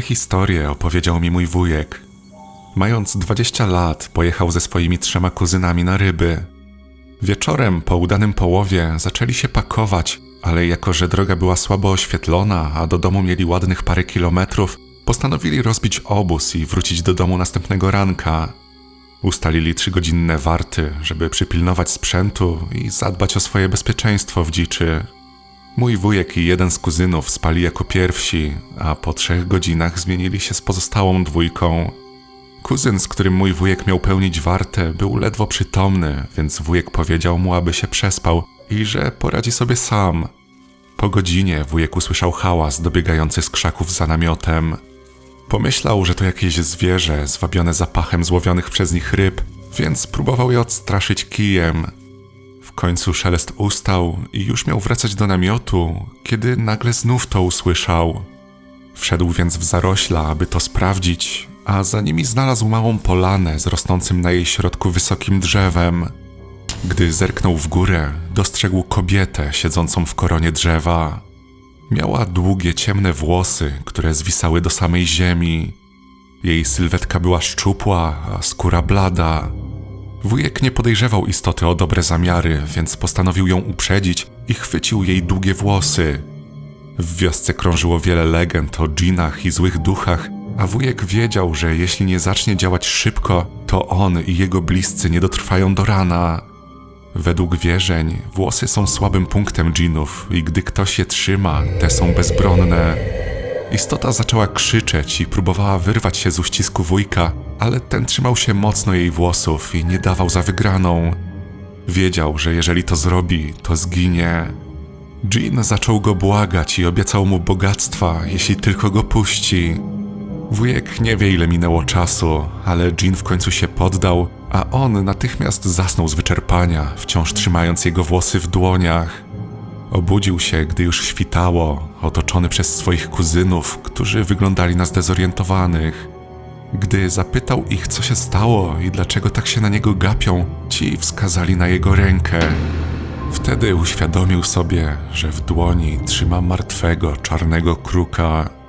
Tę historię opowiedział mi mój wujek. Mając 20 lat, pojechał ze swoimi trzema kuzynami na ryby. Wieczorem po udanym połowie zaczęli się pakować, ale jako że droga była słabo oświetlona, a do domu mieli ładnych parę kilometrów, postanowili rozbić obóz i wrócić do domu następnego ranka. Ustalili trzygodzinne warty, żeby przypilnować sprzętu i zadbać o swoje bezpieczeństwo w dziczy. Mój wujek i jeden z kuzynów spali jako pierwsi, a po trzech godzinach zmienili się z pozostałą dwójką. Kuzyn, z którym mój wujek miał pełnić wartę, był ledwo przytomny, więc wujek powiedział mu, aby się przespał i że poradzi sobie sam. Po godzinie wujek usłyszał hałas dobiegający z krzaków za namiotem. Pomyślał, że to jakieś zwierzę zwabione zapachem złowionych przez nich ryb, więc próbował je odstraszyć kijem. W końcu szelest ustał i już miał wracać do namiotu, kiedy nagle znów to usłyszał. Wszedł więc w zarośla, aby to sprawdzić, a za nimi znalazł małą polanę z rosnącym na jej środku wysokim drzewem. Gdy zerknął w górę, dostrzegł kobietę siedzącą w koronie drzewa. Miała długie, ciemne włosy, które zwisały do samej ziemi. Jej sylwetka była szczupła, a skóra blada. Wujek nie podejrzewał istoty o dobre zamiary, więc postanowił ją uprzedzić i chwycił jej długie włosy. W wiosce krążyło wiele legend o dżinach i złych duchach, a wujek wiedział, że jeśli nie zacznie działać szybko, to on i jego bliscy nie dotrwają do rana. Według wierzeń, włosy są słabym punktem dżinów i gdy ktoś je trzyma, te są bezbronne. Istota zaczęła krzyczeć i próbowała wyrwać się z uścisku wujka, ale ten trzymał się mocno jej włosów i nie dawał za wygraną. Wiedział, że jeżeli to zrobi, to zginie. Jean zaczął go błagać i obiecał mu bogactwa, jeśli tylko go puści. Wujek nie wie, ile minęło czasu, ale Jean w końcu się poddał, a on natychmiast zasnął z wyczerpania, wciąż trzymając jego włosy w dłoniach. Obudził się, gdy już świtało, otoczony przez swoich kuzynów, którzy wyglądali na zdezorientowanych. Gdy zapytał ich, co się stało i dlaczego tak się na niego gapią, ci wskazali na jego rękę. Wtedy uświadomił sobie, że w dłoni trzyma martwego czarnego kruka.